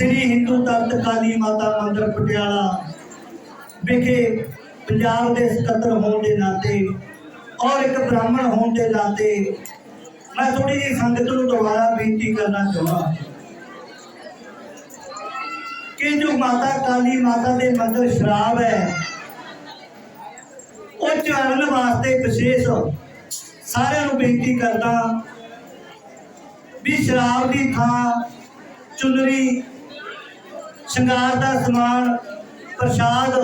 ਸ੍ਰੀ ਹਿੰਦੂ ਤਖਤ, ਕਾਲੀ ਮਾਤਾ ਮੰਦਿਰ ਪਟਿਆਲਾ ਵਿਖੇ ਪੰਜਾਬ ਦੇ ਸਕੱਤਰ ਹੋਣ ਦੇ ਨਾਤੇ ਔਰ ਇੱਕ ਬ੍ਰਾਹਮਣ ਹੋਣ ਦੇ ਨਾਤੇ ਮੈਂ ਥੋੜੀ ਜਿਹੀ ਸੰਗਤ ਨੂੰ ਦੁਬਾਰਾ ਬੇਨਤੀ ਕਰਨਾ ਚਾਹਾਂ ਕਿ ਜੋ ਮਾਤਾ, ਕਾਲੀ ਮਾਤਾ ਦੇ ਮੰਦਰ ਸ਼ਰਾਬ ਹੈ, ਉਹ ਚੜਨ ਵਾਸਤੇ ਵਿਸ਼ੇਸ਼ ਸਾਰਿਆਂ ਨੂੰ ਬੇਨਤੀ ਕਰਦਾ ਵੀ ਸ਼ਰਾਬ ਦੀ ਥਾਂ ਚੁੰਦਰੀ ਸ਼ਿੰਗਾਰ ਦਾ ਸਮਾਨ ਪ੍ਰਸ਼ਾਦ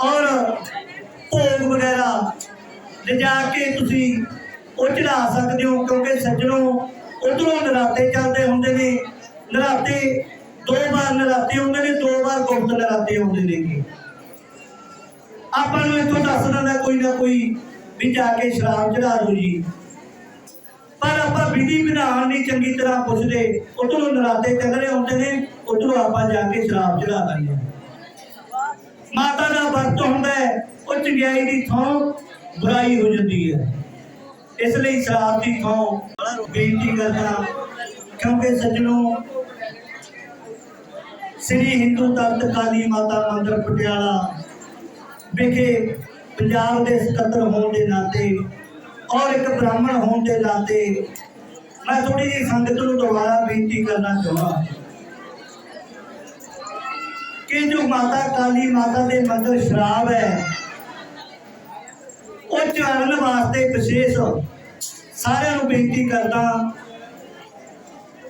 ਔਰ ਭੋਗ ਵਗੈਰਾ ਲਿਜਾ ਕੇ ਤੁਸੀਂ ਉਹ ਚੜਾ ਸਕਦੇ ਹੋ, ਕਿਉਂਕਿ ਸੱਜਣੋ ਉਧਰੋਂ ਨਰਾਤੇ ਚੱਲਦੇ ਹੁੰਦੇ ਨੇ। ਨਰਾਤੇ ਦੋ ਵਾਰ ਨਰਾਤੇ ਹੁੰਦੇ ਨੇ, ਦੋ ਵਾਰ ਗੁਪਤ ਨਰਾਤੇ ਹੁੰਦੇ ਨੇ ਆਪਾਂ ਨੂੰ ਇੱਥੋਂ ਦੱਸ ਦਿੰਦਾ ਕੋਈ ਨਾ ਕੋਈ ਵੀ ਜਾ ਕੇ ਸ਼ਰਾਬ ਚੜਾ ਦੋ ਜੀ। ਆਪਾਂ ਵਿਧੀ ਵਿਧਾਨ ਨਹੀਂ ਚੰਗੀ ਤਰ੍ਹਾਂ ਪੁੱਛਦੇ, ਉਧਰੋਂ ਨਰਾਤੇ ਚੱਲ ਹੁੰਦੇ ਨੇ, ਉਧਰੋਂ ਆਪਾਂ ਜਾ ਕੇ ਸ਼ਰਾਬ ਚੜਾ ਦਿੰਦੇ ਮਾਤਾ ਦਾ ਵਰਤ ਹੁੰਦਾ ਹੈ, ਉਹ ਚੰਗਿਆਈ ਦੀ ਥਾਂ ਬੁਰਾਈ ਹੋ ਜਾਂਦੀ ਹੈ। ਇਸ ਲਈ ਸ਼ਰਾਬ ਦੀ ਥਾਂ ਬੇਨਤੀ ਕਰਦਾ, ਕਿਉਂਕਿ ਸੱਜਣੋ, ਸ੍ਰੀ ਹਿੰਦੂ ਤਖਤ ਕਾਲੀ ਮਾਤਾ ਮੰਦਿਰ ਪਟਿਆਲਾ ਵਿਖੇ ਪੰਜਾਬ ਦੇ ਸਕੱਤਰ ਹੋਣ ਦੇ ਨਾਤੇ ਔਰ ਇੱਕ ਬ੍ਰਾਹਮਣ ਹੋਣ ਦੇ ਨਾਤੇ ਮੈਂ ਥੋੜੀ ਜਿਹੀ ਸੰਗਤ ਨੂੰ ਦੁਬਾਰਾ ਬੇਨਤੀ ਕਰਨਾ ਚਾਹੁੰਦਾ ਕਿ ਜੋ ਮਾਤਾ ਕਾਲੀ ਮਾਤਾ ਦੇ ਮੰਦਰ ਸ਼ਰਾਬ ਹੈ, ਉਹ ਚੜਨ ਵਾਸਤੇ ਵਿਸ਼ੇਸ਼ ਸਾਰਿਆਂ ਨੂੰ ਬੇਨਤੀ ਕਰਦਾ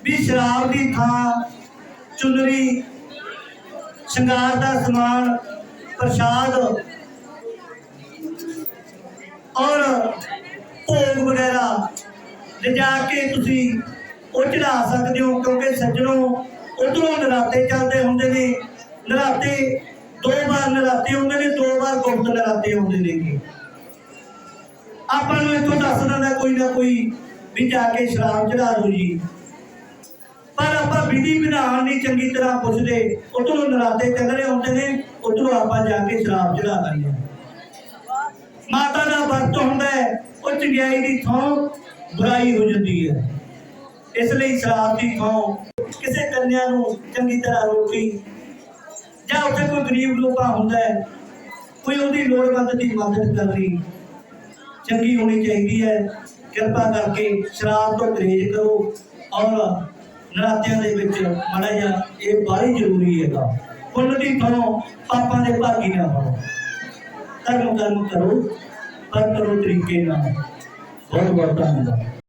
ਵੀ ਸ਼ਰਾਬ ਦੀ ਥਾਂ, ਚੁੰਦਰੀ, ਸ਼ਿੰਗਾਰ ਦਾ ਸਮਾਨ, ਪ੍ਰਸ਼ਾਦ ਔਰ ਭੋਗ ਵਗੈਰਾ ਲਿਜਾ ਕੇ ਤੁਸੀਂ ਉਹ ਚੜਾ ਸਕਦੇ ਹੋ, ਕਿਉਂਕਿ ਸੱਜਣੋ, ਉਧਰੋਂ ਨਰਾਤੇ ਚੱਲਦੇ ਹੁੰਦੇ ਨੇ। ਨਰਾਤੇ ਦੋ ਵਾਰ ਨਰਾਤੇ ਹੁੰਦੇ ਨੇ, ਦੋ ਵਾਰ ਗੁਪਤ ਨਰਾਤੇ ਹੁੰਦੇ ਨੇਗੇ ਆਪਾਂ ਨੂੰ ਇੱਥੋਂ ਦੱਸ ਦਿੰਦਾ ਕੋਈ ਨਾ ਕੋਈ ਵੀ ਜਾ ਕੇ ਸ਼ਰਾਬ ਚੜਾ ਦੋ ਜੀ। ਪਰ ਆਪਾਂ ਵਿਧੀ ਵਿਧਾਨ ਨਹੀਂ ਚੰਗੀ ਤਰ੍ਹਾਂ ਪੁੱਛਦੇ, ਉਧਰੋਂ ਨਰਾਤੇ ਚੱਲ ਰਹੇ ਹੁੰਦੇ ਨੇ, ਉਧਰੋਂ ਆਪਾਂ ਜਾ ਕੇ ਸ਼ਰਾਬ ਚੜਾ ਦਿੰਦੇ ਮਾਤਾ ਦਾ ਵਰਤ ਹੁੰਦਾ ਹੈ, ਉਹ ਚੰਗਿਆਈ ਦੀ ਥਾਂ ਬੁਰਾਈ ਹੋ ਜਾਂਦੀ ਹੈ। ਇਸ ਲਈ ਸ਼ਰਾਬ ਦੀ ਥਾਂ ਕਿਸੇ ਕੰਨਿਆ ਨੂੰ ਚੰਗੀ ਤਰ੍ਹਾਂ ਰੋਕੀ ਜਾਂ ਉੱਥੇ ਕੋਈ ਗਰੀਬ ਲੋਕਾਂ ਹੁੰਦਾ ਹੈ, ਕੋਈ ਉਹਦੀ ਲੋੜਵੰਦ ਦੀ ਮਦਦ ਕਰਨੀ। ਚੰਗੀ ਹੋਣੀ ਚਾਹੀਦੀ ਹੈ। ਕਿਰਪਾ ਕਰਕੇ ਸ਼ਰਾਬ ਤੋਂ ਪਰਹੇਜ਼ ਕਰੋ ਔਰ ਨਰਾਤਿਆਂ ਦੇ ਵਿੱਚ ਮਾੜਾ ਜਿਹਾ ਇਹ ਬਾਹਲੀ ਜ਼ਰੂਰੀ ਹੈਗਾ। ਪੁੰਨ ਦੀ ਥਾਂ ਪਾਪਾਂ ਦੇ ਭਾਗੀ ਨਾ ਬਣੋ। ਧਰਮ ਕਰਮ ਕਰੋ, ਪਰ ਕਰੋ ਤਰੀਕੇ ਨਾਲ। Very well done.